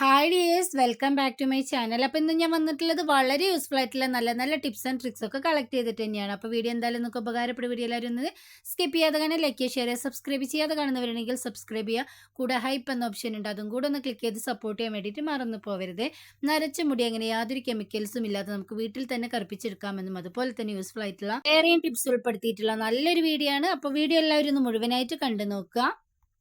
Hi dears welcome back to my channel അപ്പോൾ ഇന്ന് ഞാൻ വന്നിട്ടുള്ളത് വളരെ യൂസ്ഫുൾ ആയിട്ടുള്ള നല്ല നല്ല ടിപ്സ് ആൻഡ് ട്രിക്സ് ഒക്കെ കളക്ട് ചെയ്തിട്ട് തന്നെയാണ്. അപ്പോൾ വീഡിയോ എന്തായാലും നിങ്ങൾക്ക് ഉപകാരപ്പെടും. വീഡിയോ എല്ലാവരും ഒന്ന് സ്കിപ്പ് ചെയ്യാതെ തന്നെ ലൈക്ക് ചെയ്യുക ഷെയർ ചെയ്യുക സബ്സ്ക്രൈബ് ചെയ്യാതെ കാണുന്നവരുണ്ടെങ്കിൽ സബ്സ്ക്രൈബ് ചെയ്യുക. കൂടെ ഹൈപ്പ് എന്ന ഓപ്ഷൻ ഉണ്ട്. അതും കൂടെ ഒന്ന് ക്ലിക്ക് ചെയ്ത് സപ്പോർട്ട് ചെയ്യാൻ വേണ്ടിയിട്ട് മറന്നു പോവരുത്. നരച്ച മുടി അങ്ങനെ യാതൊരു കെമിക്കൽസും ഇല്ലാതെ നമുക്ക് വീട്ടിൽ തന്നെ കറുപ്പിച്ചെടുക്കാമെന്നും അതുപോലെ തന്നെ യൂസ്ഫുൾ ആയിട്ടുള്ള വേറെയും ടിപ്സ് ഉൾപ്പെടുത്തിയിട്ടുള്ള നല്ലൊരു വീഡിയോ ആണ്. അപ്പോൾ വീഡിയോ എല്ലാവരും ഒന്ന് മുഴുവനായിട്ട് കണ്ടു നോക്കുക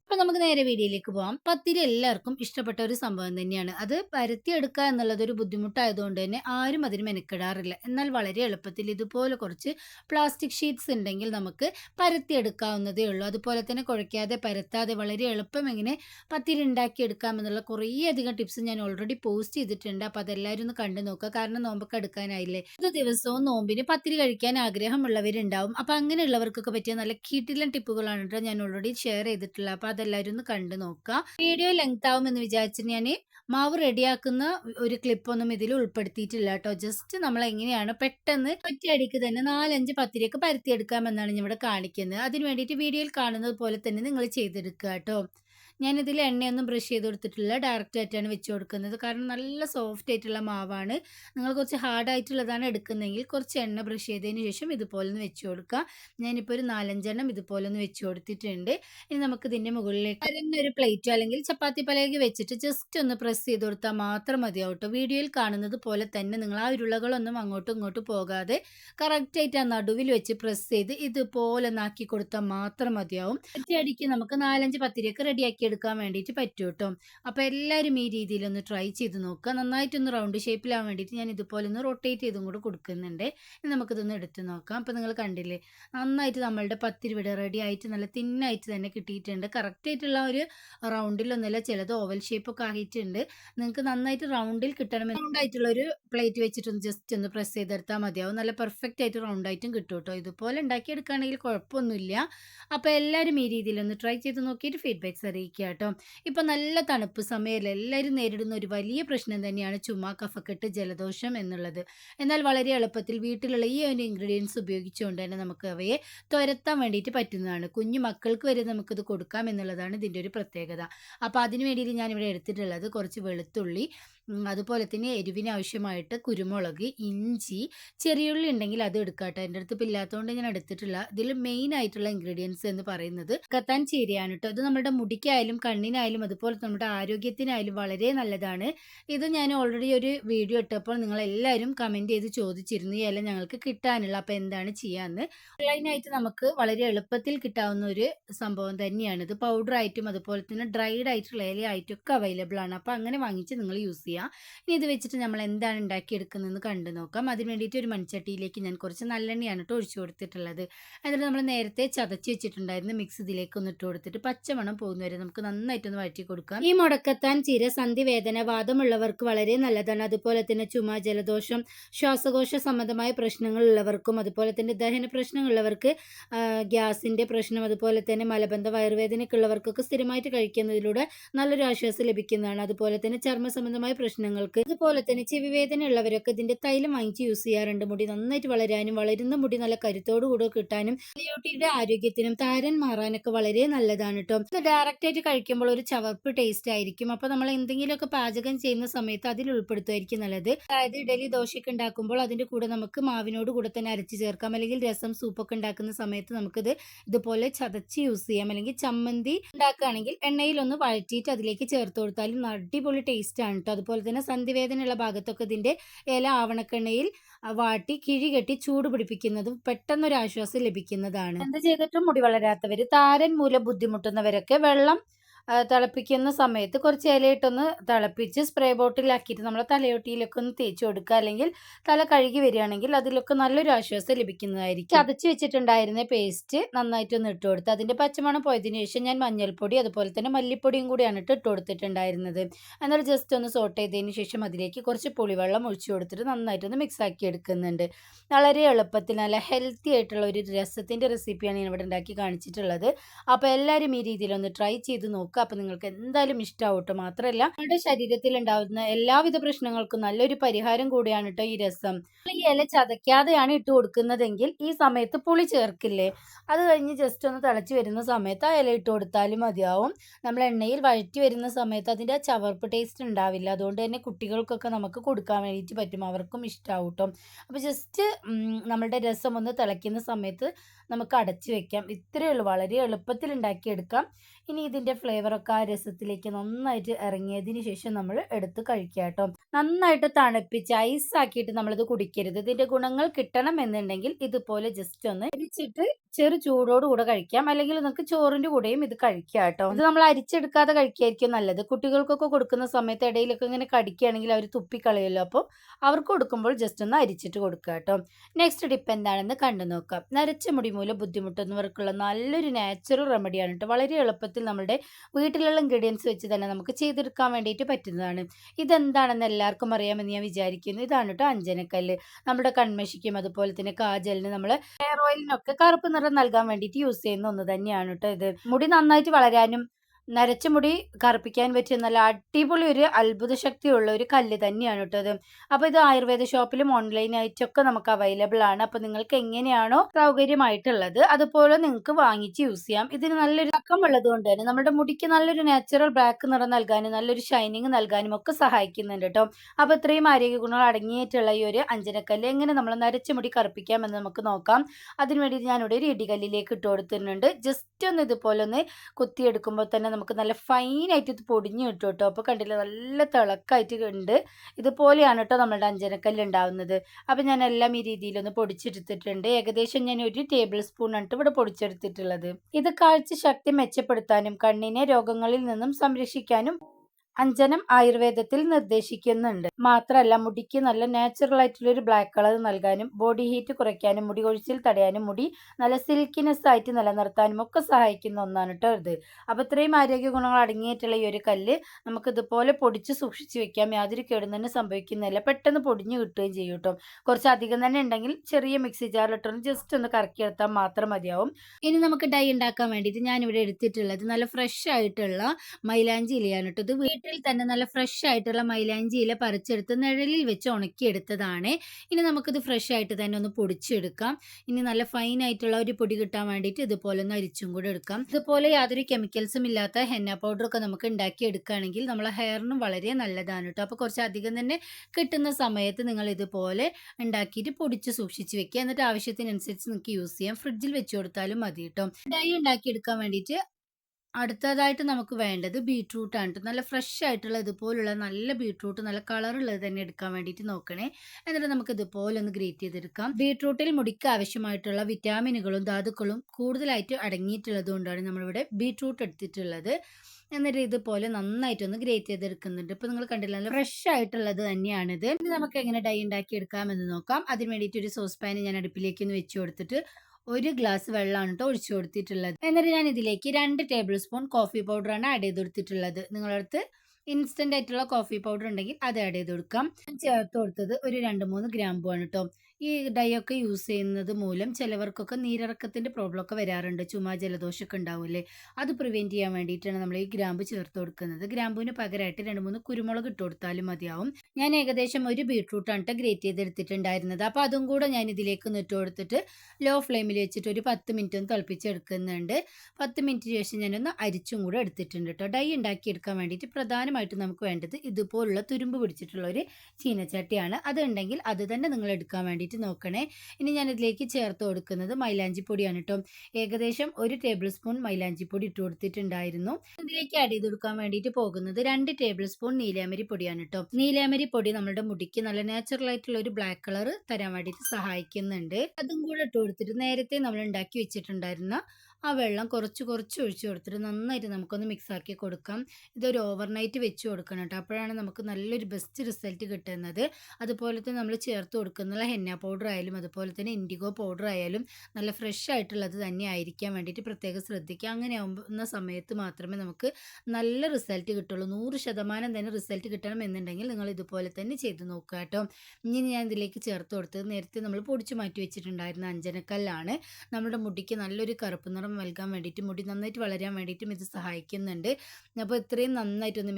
അപ്പൊ നമുക്ക് നേരെ വീഡിയോയിലേക്ക് പോവാം. പത്തിരി എല്ലാവർക്കും ഇഷ്ടപ്പെട്ട ഒരു സംഭവം തന്നെയാണ്. അത് പരത്തിയെടുക്കുക എന്നുള്ളത് ഒരു ബുദ്ധിമുട്ടായതുകൊണ്ട് തന്നെ ആരും അതിന് മെനക്കെടാറില്ല. എന്നാൽ വളരെ എളുപ്പത്തിൽ ഇതുപോലെ കുറച്ച് പ്ലാസ്റ്റിക് ഷീറ്റ്സ് ഉണ്ടെങ്കിൽ നമുക്ക് പരത്തിയെടുക്കാവുന്നതേ ഉള്ളൂ. അതുപോലെ തന്നെ കുഴക്കാതെ പരത്താതെ വളരെ എളുപ്പം എങ്ങനെ പത്തിരി ഉണ്ടാക്കിയെടുക്കാം എന്നുള്ള കുറേ അധികം ടിപ്സ് ഞാൻ ഓൾറെഡി പോസ്റ്റ് ചെയ്തിട്ടുണ്ട്. അപ്പോൾ അതെല്ലാവരും ഒന്ന് കണ്ടു നോക്കുക. കാരണം നോമ്പൊക്കെ എടുക്കാനായില്ലേ ഇത് ദിവസവും നോമ്പിന് പത്തിരി കഴിക്കാൻ ആഗ്രഹമുള്ളവരുണ്ടാവും. അപ്പോൾ അങ്ങനെയുള്ളവർക്കൊക്കെ പറ്റിയ നല്ല കിട്ടിലൻ ടിപ്പുകളാണ് ഞാൻ ഓൾറെഡി ഷെയർ ചെയ്തിട്ടുള്ളത്. അപ്പോൾ അതെല്ലാവരും ഒന്ന് കണ്ടു നോക്കുക. വീഡിയോ ലെങ്ത് ആവുമെന്ന് വിചാരിച്ചു ഞാൻ മാവ് റെഡിയാക്കുന്ന ഒരു ക്ലിപ്പൊന്നും ഇതിൽ ഉൾപ്പെടുത്തിയിട്ടില്ല കേട്ടോ. ജസ്റ്റ് നമ്മൾ എങ്ങനെയാണ് പെട്ടെന്ന് ഒറ്റയടിക്ക് തന്നെ നാലഞ്ച് പത്തിരിയൊക്കെ പരത്തിയെടുക്കാമെന്നാണ് ഇവിടെ കാണിക്കുന്നത്. അതിന് വേണ്ടിയിട്ട് വീഡിയോയിൽ കാണുന്നത് പോലെ തന്നെ നിങ്ങൾ ചെയ്തെടുക്കുക കേട്ടോ. ഞാനിതിൽ എണ്ണയൊന്നും ബ്രഷ് ചെയ്ത് കൊടുത്തിട്ടില്ല. ഡയറക്റ്റ് ആയിട്ടാണ് വെച്ച് കൊടുക്കുന്നത്. കാരണം നല്ല സോഫ്റ്റ് ആയിട്ടുള്ള മാവാണ്. നിങ്ങൾ കുറച്ച് ഹാർഡായിട്ടുള്ളതാണ് എടുക്കുന്നതെങ്കിൽ കുറച്ച് എണ്ണ ബ്രഷ് ചെയ്തതിന് ശേഷം ഇതുപോലെ ഒന്ന് വെച്ച് കൊടുക്കുക. ഞാനിപ്പോൾ ഒരു നാലഞ്ചെണ്ണം ഇതുപോലെ ഒന്ന് വെച്ച് കൊടുത്തിട്ടുണ്ട്. ഇനി നമുക്ക് ഇതിന്റെ മുകളിലേക്ക് ഒരു പ്ലേറ്റോ അല്ലെങ്കിൽ ചപ്പാത്തി പലകി വെച്ചിട്ട് ജസ്റ്റ് ഒന്ന് പ്രസ് ചെയ്ത് കൊടുത്താൽ മാത്രം മതിയാവട്ടോ. വീഡിയോയിൽ കാണുന്നത് പോലെ തന്നെ നിങ്ങൾ ആ ഉരുളകളൊന്നും അങ്ങോട്ടും ഇങ്ങോട്ടും പോകാതെ കറക്റ്റായിട്ട് ആ നടുവിൽ വെച്ച് പ്രസ് ചെയ്ത് ഇതുപോലെ ഒന്നാക്കി കൊടുത്താൽ മാത്രം മതിയാവും. ഒറ്റയടിക്ക് നമുക്ക് നാലഞ്ച് പത്തിരിയൊക്കെ റെഡിയാക്കി എടുക്കാൻ വേണ്ടിയിട്ട് പറ്റും കേട്ടോ അപ്പോൾ എല്ലാവരും ഈ രീതിയിലൊന്ന് ട്രൈ ചെയ്ത് നോക്കുക. നന്നായിട്ടൊന്ന് റൗണ്ട് ഷേപ്പിലാവാൻ വേണ്ടിയിട്ട് ഞാൻ ഇതുപോലെ ഒന്ന് റൊട്ടേറ്റ് ചെയ്തും കൂടെ കൊടുക്കുന്നുണ്ട്. നമുക്കിതൊന്ന് എടുത്ത് നോക്കാം. അപ്പോൾ നിങ്ങൾ കണ്ടില്ലേ നന്നായിട്ട് നമ്മളുടെ പത്തിരി ഇവിടെ റെഡി ആയിട്ട് നല്ല തിന്നായിട്ട് തന്നെ കിട്ടിയിട്ടുണ്ട്. കറക്റ്റ് ആയിട്ടുള്ള ഒരു റൗണ്ടിലൊന്നുമില്ല ചിലത് ഓവൽ ഷേപ്പൊക്കെ ആയിട്ടുണ്ട് നിങ്ങൾക്ക് നന്നായിട്ട് റൗണ്ടിൽ കിട്ടണമെന്ന് റൗണ്ടായിട്ടുള്ള ഒരു പ്ലേറ്റ് വെച്ചിട്ടൊന്ന് ജസ്റ്റ് ഒന്ന് പ്രസ് ചെയ്തെടുത്താൽ മതിയാവും. നല്ല പെർഫെക്റ്റ് ആയിട്ട് റൗണ്ടായിട്ടും കിട്ടും കേട്ടോ. ഇതുപോലെ ഉണ്ടാക്കിയെടുക്കുകയാണെങ്കിൽ കുഴപ്പമൊന്നുമില്ല. അപ്പോൾ എല്ലാവരും ഈ രീതിയിലൊന്ന് ട്രൈ ചെയ്ത് നോക്കിയിട്ട് ഫീഡ്ബാക്ക്സ് അറിയിക്കുക. കേട്ടോ ഇപ്പം നല്ല തണുപ്പ് സമയമല്ല എല്ലാവരും നേരിടുന്ന ഒരു വലിയ പ്രശ്നം തന്നെയാണ് ചുമ കഫക്കെട്ട് ജലദോഷം എന്നുള്ളത്. എന്നാൽ വളരെ എളുപ്പത്തിൽ വീട്ടിലുള്ള ഈ ഒരു ഇൻഗ്രീഡിയൻസ് ഉപയോഗിച്ചുകൊണ്ട് തന്നെ നമുക്ക് അവയെ തുരത്താൻ വേണ്ടിയിട്ട് പറ്റുന്നതാണ്. കുഞ്ഞു മക്കൾക്ക് വരെ നമുക്കിത് കൊടുക്കാം എന്നുള്ളതാണ് ഇതിന്റെ ഒരു പ്രത്യേകത. അപ്പോൾ അതിന് വേണ്ടിയിട്ട് ഞാനിവിടെ എടുത്തിട്ടുള്ളത് കുറച്ച് വെളുത്തുള്ളി അതുപോലെ തന്നെ എരിവിന് ആവശ്യമായിട്ട് കുരുമുളക് ഇഞ്ചി ചെറിയുള്ളി ഉണ്ടെങ്കിൽ അത് എടുക്കാട്ടെ എന്റെ അടുത്ത് ഇല്ലാത്തതുകൊണ്ട് ഞാൻ എടുത്തിട്ടില്ല. ഇതിൽ മെയിൻ ആയിട്ടുള്ള ഇൻഗ്രീഡിയൻസ് എന്ന് പറയുന്നത് കത്താൻ ചീരയാണ് കേട്ടോ അത് നമ്മുടെ മുടിക്കായാലും കണ്ണിനായാലും അതുപോലെ നമ്മുടെ ആരോഗ്യത്തിനായാലും വളരെ നല്ലതാണ്. ഇത് ഞാൻ ഓൾറെഡി ഒരു വീഡിയോ ഇട്ടപ്പോൾ നിങ്ങൾ എല്ലാവരും കമന്റ് ചെയ്ത് ചോദിച്ചിരുന്നു. ഈ ഞങ്ങൾക്ക് കിട്ടാനുള്ള അപ്പോൾ എന്താണ് ചെയ്യാന്ന്. ഓൺലൈനായിട്ട് നമുക്ക് വളരെ എളുപ്പത്തിൽ കിട്ടാവുന്ന ഒരു സംഭവം തന്നെയാണ്. ഇത് പൗഡർ ആയിട്ടും അതുപോലെ തന്നെ ഡ്രൈഡ് ആയിട്ടുള്ള ഇലയായിട്ടും ഒക്കെ അവൈലബിൾ ആണ്. അപ്പോൾ അങ്ങനെ വാങ്ങിച്ച് നിങ്ങൾ യൂസ് ചെയ്യുക ഇനി ഇത് വെച്ചിട്ട് നമ്മൾ എന്താണ് ഉണ്ടാക്കിയെടുക്കുന്നതെന്ന് കണ്ടു നോക്കാം. അതിന് വേണ്ടിയിട്ട് ഒരു മൺചട്ടിയിലേക്ക് ഞാൻ കുറച്ച് നല്ലെണ്ണയാണ് കേട്ടോ ഒഴിച്ചു കൊടുത്തിട്ടുള്ളത്. എന്നിട്ട് നമ്മൾ നേരത്തെ ചതച്ച് വെച്ചിട്ടുണ്ടായിരുന്ന മിക്സ് ഇതിലേക്ക് ഒന്ന് ഇട്ട് കൊടുത്തിട്ട് പച്ചമണം പോകുന്ന വരെ നമുക്ക് നന്നായിട്ടൊന്ന് വഴറ്റി കൊടുക്കാം. ഈ മുടക്കത്താൻ ചീര സന്ധിവേദന വാദമുള്ളവർക്ക് വളരെ നല്ലതാണ്. അതുപോലെ തന്നെ ചുമ ജലദോഷം ശ്വാസകോശ സംബന്ധമായ പ്രശ്നങ്ങൾ ഉള്ളവർക്കും അതുപോലെ തന്നെ ദഹന പ്രശ്നങ്ങളുള്ളവർക്ക് ഗ്യാസിന്റെ പ്രശ്നം അതുപോലെ തന്നെ മലബന്ധ വയറുവേദനയ്ക്കുള്ളവർക്കൊക്കെ സ്ഥിരമായിട്ട് കഴിക്കുന്നതിലൂടെ നല്ലൊരു ആശ്വാസം ലഭിക്കുന്നതാണ്. അതുപോലെ തന്നെ ചർമ്മ സംബന്ധമായ പ്രശ്നങ്ങൾക്ക്. അതുപോലെ തന്നെ ചെവിവേദന ഉള്ളവരൊക്കെ ഇതിന്റെ തൈലം വാങ്ങിച്ച് യൂസ് ചെയ്യാറുണ്ട്. മുടി നന്നായിട്ട് വളരാനും വളരുന്ന മുടി നല്ല കരുത്തോടു കൂടെ കിട്ടാനും ബ്യൂട്ടിയുടെ ആരോഗ്യത്തിനും താരൻ മാറാനൊക്കെ വളരെ നല്ലതാണ് കേട്ടോ ഇത് ഡയറക്റ്റ് ആയിട്ട് കഴിക്കുമ്പോൾ ഒരു ചവർപ്പ് ടേസ്റ്റ് ആയിരിക്കും. അപ്പൊ നമ്മൾ എന്തെങ്കിലുമൊക്കെ പാചകം ചെയ്യുന്ന സമയത്ത് അതിൽ ഉൾപ്പെടുത്തുമായിരിക്കും നല്ലത്. അതായത് ഇഡലി ദോശയൊക്കെ ഉണ്ടാക്കുമ്പോൾ അതിന്റെ കൂടെ നമുക്ക് മാവിനോട് കൂടെ തന്നെ അരച്ച് ചേർക്കാം. അല്ലെങ്കിൽ രസം സൂപ്പൊക്കെ ഉണ്ടാക്കുന്ന സമയത്ത് നമുക്കിത് ഇതുപോലെ ചതച്ച് യൂസ് ചെയ്യാം. അല്ലെങ്കിൽ ചമ്മന്തി ഉണ്ടാക്കുകയാണെങ്കിൽ എണ്ണയിൽ ഒന്ന് വഴറ്റിയിട്ട് അതിലേക്ക് ചേർത്ത് കൊടുത്താലും അടിപൊളി ടേസ്റ്റ് ആണ് കേട്ടോ അതുപോലെ തന്നെ സന്ധിവേദനയുള്ള ഭാഗത്തൊക്കെ ഇതിന്റെ ഇല ആവണക്കെണ്ണയിൽ വാട്ടി കിഴി കെട്ടി ചൂട് പിടിപ്പിക്കുന്നതും പെട്ടെന്നൊരു ആശ്വാസം ലഭിക്കുന്നതാണ്. എന്ത് ചെയ്തിട്ടും മുടി വളരാത്തവർ താരൻ മൂലം ബുദ്ധിമുട്ടുന്നവരൊക്കെ വെള്ളം തിളപ്പിക്കുന്ന സമയത്ത് കുറച്ച് ഇലയിട്ടൊന്ന് തിളപ്പിച്ച് സ്പ്രേ ബോട്ടിലാക്കിയിട്ട് നമ്മൾ തലയോട്ടിയിലൊക്കെ ഒന്ന് തേച്ച് കൊടുക്കുക. അല്ലെങ്കിൽ തല കഴുകി വരികയാണെങ്കിൽ അതിലൊക്കെ നല്ലൊരു ആശ്വാസം ലഭിക്കുന്നതായിരിക്കും. ചതച്ച് വെച്ചിട്ടുണ്ടായിരുന്ന പേസ്റ്റ് നന്നായിട്ടൊന്ന് ഇട്ട് കൊടുത്ത് അതിന്റെ പച്ചമണം പോയതിനു ശേഷം ഞാൻ മഞ്ഞൾപ്പൊടി അതുപോലെ തന്നെ മല്ലിപ്പൊടിയും കൂടിയാണ് ഇട്ട് ഇട്ട് കൊടുത്തിട്ടുണ്ടായിരുന്നത്. എന്നാൽ ജസ്റ്റ് ഒന്ന് സോട്ട് ചെയ്തതിന് ശേഷം അതിലേക്ക് കുറച്ച് പുളിവെള്ളം ഒഴിച്ചു കൊടുത്തിട്ട് നന്നായിട്ടൊന്ന് മിക്സ് ആക്കി എടുക്കുന്നുണ്ട്. വളരെ എളുപ്പത്തിൽ നല്ല ഹെൽത്തി ആയിട്ടുള്ള ഒരു രസത്തിന്റെ റെസിപ്പിയാണ് ഞാൻ ഇവിടെ ഉണ്ടാക്കി കാണിച്ചിട്ടുള്ളത്. അപ്പോൾ എല്ലാവരും ഈ രീതിയിലൊന്ന് ട്രൈ ചെയ്ത് നോക്കുക അപ്പോൾ നിങ്ങൾക്ക് എന്തായാലും ഇഷ്ടമാവും കേട്ടോ മാത്രമല്ല നമ്മുടെ ശരീരത്തിൽ ഉണ്ടാകുന്ന എല്ലാവിധ പ്രശ്നങ്ങൾക്കും നല്ലൊരു പരിഹാരം കൂടിയാണ് കേട്ടോ ഈ രസം. ഈ ഇല ചതയ്ക്കാതെയാണ് ഇട്ട് കൊടുക്കുന്നതെങ്കിൽ ഈ സമയത്ത് പുളി ചേർക്കില്ലേ? അത് കഴിഞ്ഞ് ജസ്റ്റ് ഒന്ന് തിളച്ച് വരുന്ന സമയത്ത് ആ ഇല ഇട്ട് കൊടുത്താലും മതിയാവും. നമ്മൾ എണ്ണയിൽ വഴറ്റി വരുന്ന സമയത്ത് അതിന്റെ ആ ചവർപ്പ് ടേസ്റ്റ് ഉണ്ടാവില്ല. അതുകൊണ്ട് തന്നെ കുട്ടികൾക്കൊക്കെ നമുക്ക് കൊടുക്കാൻ വേണ്ടിയിട്ട് പറ്റും. അവർക്കും ഇഷ്ടമാവും അപ്പോൾ ജസ്റ്റ് നമ്മളുടെ രസം ഒന്ന് തിളയ്ക്കുന്ന സമയത്ത് നമുക്ക് അടച്ചു വെക്കാം. ഇത്രയേ ഉള്ളൂ. വളരെ എളുപ്പത്തിൽ ഉണ്ടാക്കിയെടുക്കാം. ഇനി ഇതിന്റെ ഫ്ലേവറൊക്കെ ആ രസത്തിലേക്ക് നന്നായിട്ട് ഇറങ്ങിയതിന് ശേഷം നമ്മൾ എടുത്ത് കഴിക്കുക കേട്ടോ. നന്നായിട്ട് തണുപ്പിച്ച് ഐസ് ആക്കിയിട്ട് നമ്മളിത് കുടിക്കരുത്. ഇതിന്റെ ഗുണങ്ങൾ കിട്ടണം എന്നുണ്ടെങ്കിൽ ഇതുപോലെ ജസ്റ്റ് ഒന്ന് അരിച്ചിട്ട് ചെറു ചൂടോട് കൂടെ കഴിക്കാം. അല്ലെങ്കിൽ നിങ്ങൾക്ക് ചോറിന്റെ കൂടെയും ഇത് കഴിക്കാം കേട്ടോ. ഇത് നമ്മൾ അരിച്ചെടുക്കാതെ കഴിക്കായിരിക്കും നല്ലത്. കുട്ടികൾക്കൊക്കെ കൊടുക്കുന്ന സമയത്ത് ഇടയിലൊക്കെ ഇങ്ങനെ കടിക്കുകയാണെങ്കിൽ അവർ തുപ്പിക്കളയല്ലോ അപ്പോൾ അവർക്ക് കൊടുക്കുമ്പോൾ ജസ്റ്റ് ഒന്ന് അരിച്ചിട്ട് കൊടുക്കുക കേട്ടോ. നെക്സ്റ്റ് ടിപ്പ് എന്താണെന്ന് കണ്ടു നോക്കാം. നരച്ച മുടി മൂലം ബുദ്ധിമുട്ടുന്നവർക്കുള്ള നല്ലൊരു നാച്ചുറൽ റെമഡിയാണ് കേട്ടോ. വളരെ എളുപ്പത്തിൽ നമ്മുടെ വീട്ടിലുള്ള ഇൻഗ്രീഡിയൻസ് വെച്ച് തന്നെ നമുക്ക് ചെയ്തെടുക്കാൻ വേണ്ടിയിട്ട് പറ്റുന്നതാണ്. ഇതെന്താണെന്ന് എല്ലാവർക്കും അറിയാമെന്ന് ഞാൻ വിചാരിക്കുന്നു. ഇതാണ് കേട്ടോ അഞ്ജനക്കല്ല് നമ്മുടെ കൺമഷിക്കും അതുപോലെ തന്നെ കാജലിന് നമ്മൾ ഹെയർ ഓയിലിനൊക്കെ കറുപ്പ് നിറം നൽകാൻ വേണ്ടിയിട്ട് യൂസ് ചെയ്യുന്ന ഒന്ന് തന്നെയാണ് കേട്ടോ ഇത്. മുടി നന്നായിട്ട് വളരാനും നരച്ച മുടി കറുപ്പിക്കാൻ പറ്റിയ നല്ല അടിപൊളി ഒരു അത്ഭുത ശക്തിയുള്ള ഒരു കല്ല് തന്നെയാണ് കേട്ടോ ഇത്. അപ്പോൾ ഇത് ആയുർവേദ ഷോപ്പിലും ഓൺലൈനായിട്ടൊക്കെ നമുക്ക് അവൈലബിൾ ആണ്. അപ്പോൾ നിങ്ങൾക്ക് എങ്ങനെയാണോ സൗകര്യമായിട്ടുള്ളത് അതുപോലെ നിങ്ങൾക്ക് വാങ്ങിച്ച് യൂസ് ചെയ്യാം. ഇതിന് നല്ലൊരു ഉള്ളത് കൊണ്ട് തന്നെ നമ്മുടെ മുടിക്ക് നല്ലൊരു നാച്ചുറൽ ബ്ലാക്ക് നിറം നൽകാനും നല്ലൊരു ഷൈനിങ് നൽകാനും ഒക്കെ സഹായിക്കുന്നുണ്ട് കേട്ടോ. അപ്പോൾ ഇത്രയും ആരോഗ്യ ഗുണങ്ങൾ അടങ്ങിയിട്ടുള്ള ഈ ഒരു അഞ്ചനക്കല്ല് എങ്ങനെ നമ്മൾ നരച്ച മുടി കറുപ്പിക്കാം എന്ന് നമുക്ക് നോക്കാം. അതിനുവേണ്ടി ഞാനിവിടെ ഒരു ഇടികല്ലിലേക്ക് ഇട്ട് കൊടുത്തിട്ടുണ്ട്. ജസ്റ്റ് ഒന്ന് ഇതുപോലെ ഒന്ന് കുത്തിയെടുക്കുമ്പോൾ തന്നെ നമുക്ക് നല്ല ഫൈനായിട്ട് ഇത് പൊടിഞ്ഞ് കിട്ടും കേട്ടോ അപ്പോൾ കണ്ടില്ല നല്ല തിളക്കായിട്ട് ഉണ്ട്. ഇതുപോലെയാണ് കേട്ടോ നമ്മളുടെ അഞ്ചനക്കല്ല് ഉണ്ടാവുന്നത്. അപ്പോൾ ഞാൻ എല്ലാം ഈ രീതിയിലൊന്ന് പൊടിച്ചെടുത്തിട്ടുണ്ട്. ഏകദേശം ഞാൻ ഒരു ടേബിൾ സ്പൂൺ ആണ് ഇവിടെ പൊടിച്ചെടുത്തിട്ടുള്ളത്. ഇത് കാഴ്ച ശക്തി മെച്ചപ്പെടുത്താനും കണ്ണിനെ രോഗങ്ങളിൽ നിന്നും സംരക്ഷിക്കാനും അഞ്ജനം ആയുർവേദത്തിൽ നിർദ്ദേശിക്കുന്നുണ്ട്. മാത്രമല്ല മുടിക്ക് നല്ല നാച്ചുറൽ ആയിട്ടുള്ള ഒരു ബ്ലാക്ക് കളർ നൽകാനും ബോഡി ഹീറ്റ് കുറയ്ക്കാനും മുടി കൊഴിച്ചിൽ തടയാനും മുടി നല്ല സിൽക്കിനെസ് ആയിട്ട് നിലനിർത്താനും ഒക്കെ സഹായിക്കുന്ന ഒന്നാണ് കേട്ടോ ഇത്. അപ്പോൾ ഇത്രയും ആരോഗ്യ ഗുണങ്ങൾ അടങ്ങിയിട്ടുള്ള ഈ ഒരു കല്ല് നമുക്ക് ഇതുപോലെ പൊടിച്ച് സൂക്ഷിച്ച് വെക്കാം. യാതൊരു കേടും തന്നെ സംഭവിക്കുന്നില്ല. പെട്ടെന്ന് പൊടിഞ്ഞു കിട്ടുകയും ചെയ്യും കേട്ടോ കുറച്ച് അധികം തന്നെ ഉണ്ടെങ്കിൽ ചെറിയ മിക്സി ജാറിലിട്ടൊന്ന് ജസ്റ്റ് ഒന്ന് കറക്കിയെടുത്താൽ മാത്രം മതിയാവും. ഇനി നമുക്ക് ഡൈ ഉണ്ടാക്കാൻ വേണ്ടിയിട്ട് ഇവിടെ എടുത്തിട്ടുള്ളത് നല്ല ഫ്രഷ് ആയിട്ടുള്ള മൈലാഞ്ചി ഇലയാണ് കേട്ടോ ഇത്. വീട്ടിൽ തന്നെ നല്ല ഫ്രഷ് ആയിട്ടുള്ള മൈലാഞ്ചി ഇല പറിച്ചെടുത്ത് നിഴലിൽ വെച്ച് ഉണക്കിയെടുത്തതാണ്. ഇനി നമുക്കിത് ഫ്രഷ് ആയിട്ട് തന്നെ ഒന്ന് പൊടിച്ചെടുക്കാം. ഇനി നല്ല ഫൈൻ ആയിട്ടുള്ള ഒരു പൊടി കിട്ടാൻ വേണ്ടിയിട്ട് ഇതുപോലെ ഒന്ന് അരിച്ചും കൂടെ എടുക്കാം. ഇതുപോലെ യാതൊരു കെമിക്കൽസും ഇല്ലാത്ത ഹെന്ന പൗഡർ ഒക്കെ നമുക്ക് ഉണ്ടാക്കി എടുക്കുകയാണെങ്കിൽ നമ്മളെ ഹെയറിനും വളരെ നല്ലതാണ് കേട്ടോ. അപ്പോൾ കുറച്ച് അധികം തന്നെ കിട്ടുന്ന സമയത്ത് നിങ്ങൾ ഇതുപോലെ ഉണ്ടാക്കിയിട്ട് പൊടിച്ച് സൂക്ഷിച്ച് വെക്കുക. എന്നിട്ട് ആവശ്യത്തിനനുസരിച്ച് നിങ്ങൾക്ക് യൂസ് ചെയ്യാം. ഫ്രിഡ്ജിൽ വെച്ച് കൊടുത്താലും മതി കേട്ടോ. ഡൈ ഉണ്ടാക്കിയെടുക്കാൻ വേണ്ടിയിട്ട് അടുത്തതായിട്ട് നമുക്ക് വേണ്ടത് ബീട്രൂട്ട് ആണ് നല്ല ഫ്രഷ് ആയിട്ടുള്ള ഇതുപോലുള്ള നല്ല ബീട്രൂട്ട് നല്ല കളറുള്ളത് തന്നെ എടുക്കാൻ വേണ്ടിയിട്ട് നോക്കണേ. എന്നിട്ട് നമുക്ക് ഇതുപോലെ ഒന്ന് ഗ്രേറ്റ് ചെയ്തെടുക്കാം. ബീട്രൂട്ടിൽ മുടിക്ക് ആവശ്യമായിട്ടുള്ള വിറ്റാമിനുകളും ധാതുക്കളും കൂടുതലായിട്ട് അടങ്ങിയിട്ടുള്ളത് കൊണ്ടാണ് നമ്മളിവിടെ ബീട്രൂട്ട് എടുത്തിട്ടുള്ളത്. എന്നിട്ട് ഇതുപോലെ നന്നായിട്ടൊന്ന് ഗ്രേറ്റ് ചെയ്തെടുക്കുന്നുണ്ട്. ഇപ്പൊ നിങ്ങൾ കണ്ടില്ല നല്ല ഫ്രഷ് ആയിട്ടുള്ളത് തന്നെയാണിത്. ഇനി നമുക്ക് എങ്ങനെ ഡൈ ഉണ്ടാക്കി എടുക്കാമെന്ന് നോക്കാം. അതിന് വേണ്ടിയിട്ട് ഒരു സോസ് പാൻ ഞാൻ അടുപ്പിലേക്ക് ഒന്ന് വെച്ച് കൊടുത്തിട്ട് ഒരു ഗ്ലാസ് വെള്ളമാണ് കേട്ടോ ഒഴിച്ചു കൊടുത്തിട്ടുള്ളത്. എന്നിട്ട് ഞാൻ ഇതിലേക്ക് രണ്ട് ടേബിൾ സ്പൂൺ കോഫി പൗഡറാണ് ആഡ് ചെയ്ത് കൊടുത്തിട്ടുള്ളത്. നിങ്ങളടുത്ത് ഇൻസ്റ്റന്റ് ആയിട്ടുള്ള കോഫി പൗഡർ ഉണ്ടെങ്കിൽ അത് ആഡ് ചെയ്ത് കൊടുക്കാം. ചേർത്ത് കൊടുത്തത് ഒരു രണ്ട് മൂന്ന് ഗ്രാമ്പു ആണ് കേട്ടോ ഈ ഡൈ ഒക്കെ യൂസ് ചെയ്യുന്നത് മൂലം ചിലവർക്കൊക്കെ നീരിറക്കത്തിന്റെ പ്രോബ്ലം ഒക്കെ വരാറുണ്ട്. ചുമ ജലദോഷമൊക്കെ ഉണ്ടാവില്ലേ അത് പ്രിവെന്റ് ചെയ്യാൻ വേണ്ടിയിട്ടാണ് നമ്മൾ ഈ ഗ്രാമ്പ് ചേർത്ത് കൊടുക്കുന്നത്. ഗ്രാമ്പുവിന് പകരമായിട്ട് രണ്ട് മൂന്ന് കുരുമുളക് ഇട്ട് കൊടുത്താലും മതിയാവും. ഞാൻ ഏകദേശം ഒരു ബീട്രൂട്ടാണ് ഗ്രേറ്റ് ചെയ്തെടുത്തിട്ടുണ്ടായിരുന്നത്. അപ്പോൾ അതും കൂടെ ഞാൻ ഇതിലേക്ക് നിട്ട് കൊടുത്തിട്ട് ലോ ഫ്ലെയിമിൽ വെച്ചിട്ട് ഒരു പത്ത് മിനിറ്റ് ഒന്ന് തിളപ്പിച്ചെടുക്കുന്നുണ്ട്. പത്ത് മിനിറ്റ് ശേഷം ഞാനൊന്ന് അരിച്ചും കൂടെ എടുത്തിട്ടുണ്ട് കേട്ടോ ഡൈ ഉണ്ടാക്കിയെടുക്കാൻ വേണ്ടിയിട്ട് പ്രധാനമായിട്ടും നമുക്ക് വേണ്ടത് ഇതുപോലുള്ള തുരുമ്പ് പിടിച്ചിട്ടുള്ള ഒരു ചീനച്ചട്ടിയാണ്. അതുണ്ടെങ്കിൽ അത് തന്നെ നിങ്ങൾ എടുക്കാൻ വേണ്ടിയിട്ട് നോക്കണേ. ഇനി ഞാൻ ഇതിലേക്ക് ചേർത്ത് കൊടുക്കുന്നത് മൈലാഞ്ചി പൊടിയാണ് കേട്ടോ ഏകദേശം ഒരു ടേബിൾ സ്പൂൺ മൈലാഞ്ചി പൊടി ഇട്ട് കൊടുത്തിട്ടുണ്ടായിരുന്നു. ഇതിലേക്ക് ആഡ് ചെയ്ത് കൊടുക്കാൻ വേണ്ടിയിട്ട് പോകുന്നത് രണ്ട് ടേബിൾ സ്പൂൺ നീലാമരി പൊടിയാണ് കേട്ടോ നീലാമരി പൊടി നമ്മുടെ മുടിക്ക് നല്ല നാച്ചുറൽ ആയിട്ടുള്ള ഒരു ബ്ലാക്ക് കളർ തരാൻ വേണ്ടിയിട്ട് സഹായിക്കുന്നുണ്ട്. അതും കൂടെ ഇട്ട് കൊടുത്തിട്ട് നേരത്തെ നമ്മൾ ഉണ്ടാക്കി വെച്ചിട്ടുണ്ടായിരുന്ന ആ വെള്ളം കുറച്ച് കുറച്ച് ഒഴിച്ച് കൊടുത്തിട്ട് നന്നായിട്ട് നമുക്കൊന്ന് മിക്സാക്കി കൊടുക്കാം. ഇതൊരു ഓവർനൈറ്റ് വെച്ച് കൊടുക്കണം കേട്ടോ. അപ്പോഴാണ് നമുക്ക് നല്ലൊരു ബെസ്റ്റ് റിസൾട്ട് കിട്ടുന്നത്. അതുപോലെ തന്നെ നമ്മൾ ചേർത്ത് കൊടുക്കുന്ന ഹെന്ന പൗഡർ ആയാലും അതുപോലെ തന്നെ ഇൻഡിഗോ പൗഡർ ആയാലും നല്ല ഫ്രഷ് ആയിട്ടുള്ളത് തന്നെ ആയിരിക്കാൻ വേണ്ടിയിട്ട് പ്രത്യേകം ശ്രദ്ധിക്കുക. അങ്ങനെ ആവുന്ന സമയത്ത് മാത്രമേ നമുക്ക് നല്ല റിസൾട്ട് കിട്ടുള്ളൂ. നൂറ് ശതമാനം തന്നെ റിസൾട്ട് കിട്ടണം എന്നുണ്ടെങ്കിൽ നിങ്ങൾ ഇതുപോലെ തന്നെ ചെയ്ത് നോക്കുക കേട്ടോ. ഇനി ഞാൻ ഇതിലേക്ക് ചേർത്ത് കൊടുത്തത് നേരത്തെ നമ്മൾ പൊടിച്ചു മാറ്റി വെച്ചിട്ടുണ്ടായിരുന്ന അഞ്ചനക്കല്ലാണ്. നമ്മുടെ മുടിക്ക് നല്ലൊരു കറുപ്പ് നിറം നീളം നൽകാൻ വേണ്ടിയിട്ട് മുടി നന്നായിട്ട് വളരാൻ വേണ്ടിയിട്ടും ഇത് സഹായിക്കുന്നുണ്ട്. അപ്പോൾ ഇത്രയും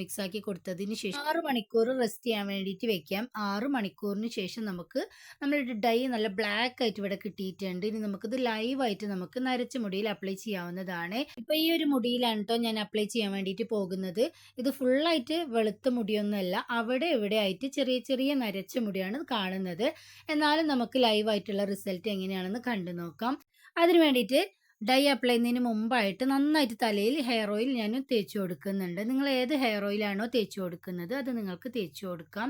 മിക്സ് ആക്കി കൊടുത്തതിന് ശേഷം ആറ് മണിക്കൂർ റെസ്റ്റ് ചെയ്യാൻ വേണ്ടിയിട്ട് വെക്കാം. ആറ് മണിക്കൂറിന് ശേഷം നമുക്ക് നമ്മളുടെ ഡൈ നല്ല ബ്ലാക്ക് ആയിട്ട് ഇവിടെ കിട്ടിയിട്ടുണ്ട്. ഇനി നമുക്കിത് ലൈവായിട്ട് നമുക്ക് നരച്ച മുടിയിൽ അപ്ലൈ ചെയ്യാവുന്നതാണ്. ഇപ്പോൾ ഈ ഒരു മുടിയിലാണ് കേട്ടോ ഞാൻ അപ്ലൈ ചെയ്യാൻ വേണ്ടിയിട്ട് പോകുന്നത്. ഇത് ഫുള്ളായിട്ട് വെളുത്ത മുടിയൊന്നുമല്ല അവിടെ ഇവിടെ ആയിട്ട് ചെറിയ ചെറിയ നരച്ച മുടിയാണ് കാണുന്നത്. എന്നാലും നമുക്ക് ലൈവായിട്ടുള്ള റിസൾട്ട് എങ്ങനെയാണെന്ന് കണ്ടു നോക്കാം അതിന് വേണ്ടിയിട്ട് ഡൈ അപ്ലൈ ചെയ്യുന്നതിന് മുമ്പായിട്ട് നന്നായിട്ട് തലയിൽ ഹെയർ ഓയിൽ ഞാൻ തേച്ച് കൊടുക്കുന്നുണ്ട്. നിങ്ങൾ ഏത് ഹെയർ ഓയിലാണോ തേച്ച് കൊടുക്കുന്നത് അത് നിങ്ങൾക്ക് തേച്ച് കൊടുക്കാം.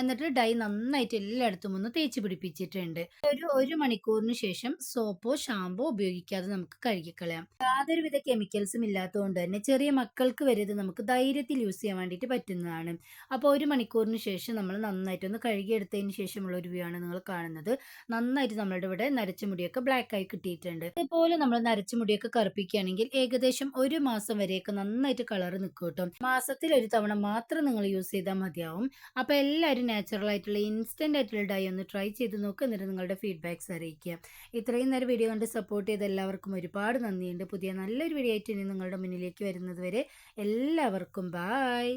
എന്നിട്ട് ഡൈ നന്നായിട്ട് എല്ലായിടത്തും ഒന്ന് തേച്ച് പിടിപ്പിച്ചിട്ടുണ്ട്. ഒരു ഒരു മണിക്കൂറിന് ശേഷം സോപ്പോ ഷാമ്പോ ഉപയോഗിക്കാതെ നമുക്ക് കഴുകിക്കളയാം. യാതൊരുവിധ കെമിക്കൽസും ഇല്ലാത്തതുകൊണ്ട് തന്നെ ചെറിയ മക്കൾക്ക് വരെ ഇത് നമുക്ക് ധൈര്യത്തിൽ യൂസ് ചെയ്യാൻ വേണ്ടിയിട്ട് പറ്റുന്നതാണ്. അപ്പോൾ ഒരു മണിക്കൂറിന് ശേഷം നമ്മൾ നന്നായിട്ട് നന്നായിട്ടൊന്ന് കഴുകിയെടുത്തതിന് ശേഷമുള്ള ഒരു വ്യൂ ആണ് നിങ്ങൾ കാണുന്നത്. നന്നായിട്ട് നമ്മളുടെ ഇവിടെ നരച്ച മുടിയൊക്കെ ബ്ലാക്ക് ആയി കിട്ടിയിട്ടുണ്ട്. ഇതുപോലെ നമ്മൾ നരച്ച മുടിയൊക്കെ കറുപ്പിക്കുകയാണെങ്കിൽ ഏകദേശം ഒരു മാസം വരെയൊക്കെ നന്നായിട്ട് കളർ നിൽക്കും കേട്ടോ. മാസത്തിൽ ഒരു തവണ മാത്രം നിങ്ങൾ യൂസ് ചെയ്താൽ മതിയാവും. അപ്പോൾ എല്ലാവരും നാച്ചുറൽ ആയിട്ടുള്ള ഇൻസ്റ്റന്റ് ആയിട്ടുള്ള ഡൈ ഒന്ന് ട്രൈ ചെയ്ത് നോക്കുക എന്നിട്ട് നിങ്ങളുടെ ഫീഡ്ബാക്ക്സ് അറിയിക്കുക. ഇത്രയും നേരം വീഡിയോ കണ്ട് സപ്പോർട്ട് ചെയ്ത എല്ലാവർക്കും ഒരുപാട് നന്ദിയുണ്ട്. പുതിയ നല്ലൊരു വീഡിയോ ആയിട്ട് ഇനി നിങ്ങളുടെ മുന്നിലേക്ക് വരുന്നത് വരെ എല്ലാവർക്കും ബായ്